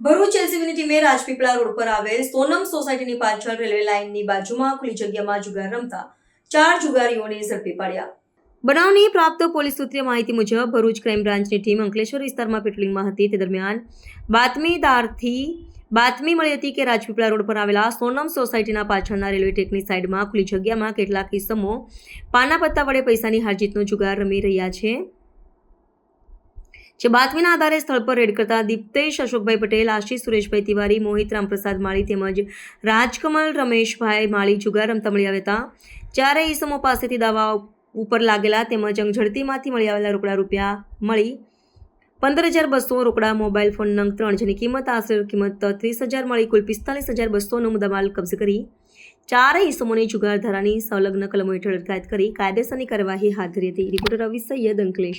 ભરૂચ એલસીબીની ટીમે રાજપીપળા રોડ પર આવેલ સોનમ સોસાયટીની પાછળ રેલવે લાઇનની બાજુમાં ખુલ્લી જગ્યામાં જુગાર રમતા ચાર જુગારીઓને ઝડપી પાડ્યા. બનાવની પ્રાપ્ત પોલીસ સૂત્રે માહિતી મુજબ ભરૂચ ક્રાઇમ બ્રાન્ચની ટીમ અંકલેશ્વર વિસ્તારમાં પેટ્રોલિંગમાં હતી. તે દરમિયાન બાતમીદારથી બાતમી મળી હતી કે રાજપીપળા રોડ પર આવેલા સોનમ સોસાયટીના પાછળના રેલવે ટ્રેકની સાઇડમાં ખુલ્લી જગ્યામાં કેટલાક કિસ્સમો પાના પત્તા વડે પૈસાની હારજીતનો જુગાર રમી રહ્યા છે. જે બાતમીના આધારે સ્થળ પર રેડ કરતા દીપ્તેશ અશોકભાઈ પટેલ, આશીષ સુરેશભાઈ તિવારી, મોહિત રામપ્રસાદ માળી તેમજ રાજકમલ રમેશભાઈ માળી જુગાર રમતા મળી આવ્યા હતા ચારે ઈસમો પાસેથી દાવા ઉપર લાગેલા તેમજ અંગઝડતીમાંથી મળી આવેલા રોકડા રૂપિયા મળી પંદર હજાર બસો રોકડા, મોબાઈલ ફોન નંગ ત્રણ જેની કિંમત આશરે કિંમત ત્રીસ હજાર મળી, કુલ પિસ્તાલીસ હજાર બસોનો મુદ્દામાલ કબજે કરી ચારેય ઈસમોની જુગાર ધારાની સંલગ્ન કલમો હેઠળ અટકાયત કરી કાયદેસરની કાર્યવાહી હાથ ધરી હતી. રિપોર્ટર રવિ સૈયદ અંકલેશ.